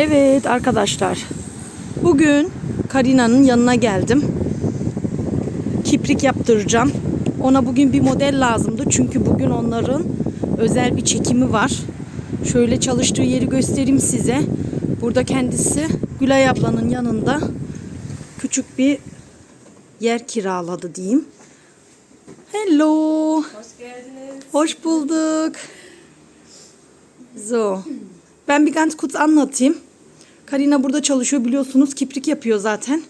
Evet arkadaşlar. Bugün Karina'nın yanına geldim. Kiprik yaptıracağım. Ona bugün bir model lazımdı. Çünkü bugün onların özel bir çekimi var. Şöyle çalıştığı yeri göstereyim size. Burada kendisi Gülay ablanın yanında küçük bir yer kiraladı diyeyim. Hello. Hoş geldiniz. Hoş bulduk. So. Ben bir ganz kurz anlatayım. Karina burada çalışıyor biliyorsunuz. Kiprik yapıyor zaten.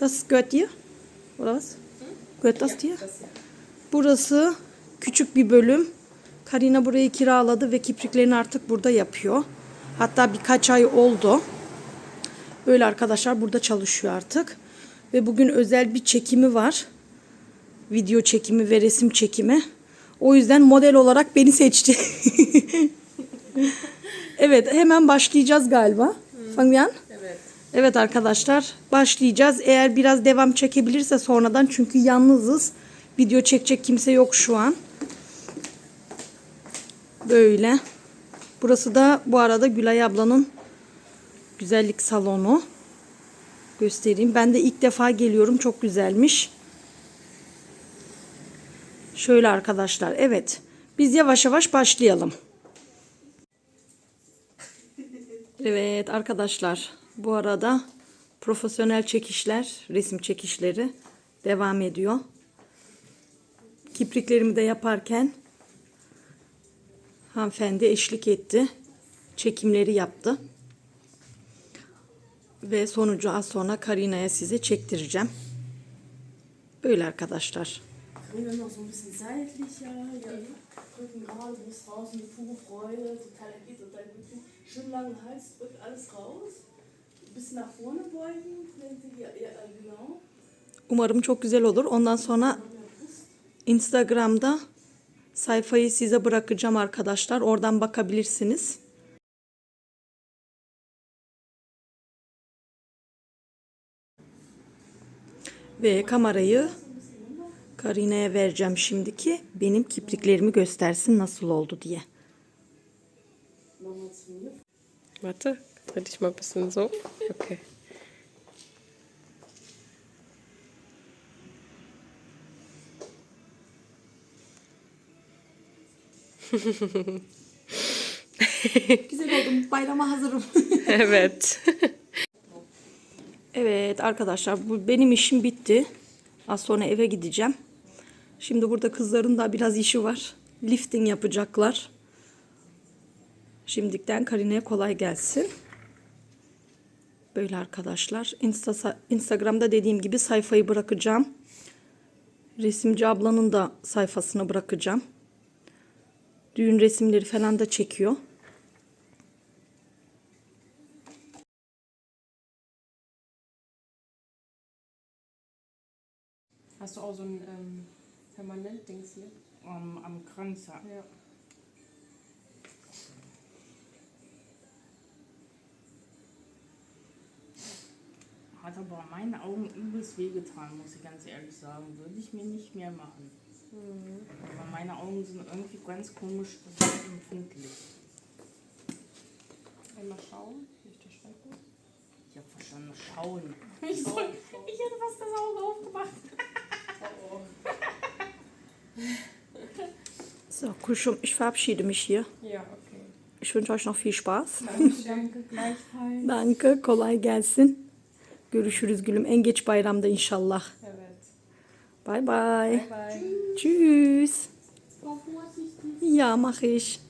Das gehört dir? Was? Gehört das dir? Burası küçük bir bölüm. Karina burayı kiraladı ve kipriklerini artık burada yapıyor. Hatta birkaç ay oldu. Böyle arkadaşlar burada çalışıyor artık. Ve bugün özel bir çekimi var. Video çekimi ve resim çekimi. O yüzden model olarak beni seçti. evet hemen başlayacağız galiba. Fangen? Evet. Evet arkadaşlar başlayacağız. Eğer biraz devam çekebilirse sonradan çünkü yalnızız. Video çekecek kimse yok şu an. Böyle. Burası da bu arada Gülay ablanın güzellik salonu. Göstereyim. Ben de ilk defa geliyorum. Çok güzelmiş. Şöyle arkadaşlar. Evet. Biz yavaş yavaş başlayalım. Evet arkadaşlar. Bu arada profesyonel çekişler, resim çekişleri devam ediyor. Kipriklerimi de yaparken hanımefendi eşlik etti. Çekimleri yaptı. Ve sonucu az sonra Karina'ya size çektireceğim. Böyle arkadaşlar. Glücklich. Schön langen Hals, drück alles raus. Bisschen nach vorne beugen, Sie, ja, genau. Umarım çok güzel olur. Ondan sonra Instagram'da sayfayı size bırakacağım arkadaşlar. Oradan bakabilirsiniz. Ve kamerayı Karina'ya vereceğim şimdiki. Benim kipriklerimi göstersin nasıl oldu diye. Warte, dreh dich mal ein bisschen so. Okay. Güzel oldum. Bayrama hazırım. Evet. Evet arkadaşlar bu benim işim bitti. Az sonra eve gideceğim. Şimdi burada kızların da biraz işi var. Lifting yapacaklar. Şimdikten Karina'ya kolay gelsin. Böyle arkadaşlar. Insta, Instagram'da dediğim gibi sayfayı bırakacağım. Resimci ablanın da sayfasını bırakacağım. Düğün resimleri falan da çekiyor. Hast du auch so ein ähm, Permanent-Dings hier? Am, am Kranz, ja. Hat aber meinen Augen übelst wehgetan, muss ich ganz ehrlich sagen. Würde ich mir nicht mehr machen. Aber meine Augen sind irgendwie ganz komisch empfindlich. Einmal schauen. Nicht der Schranke. Ich habe verstanden, schauen. Ich, soll, ich hätte fast das Auge aufgemacht. So, kuşum, ich verabschiede mich hier. Ja, okay. Ich wünsche euch noch viel Spaß. Danke, gleichfalls. Danke, kolay gelsin. Görüşürüz gülüm. En geç bayramda inşallah. Evet. Bye. Bye. Tschüss. Ja, mache ich.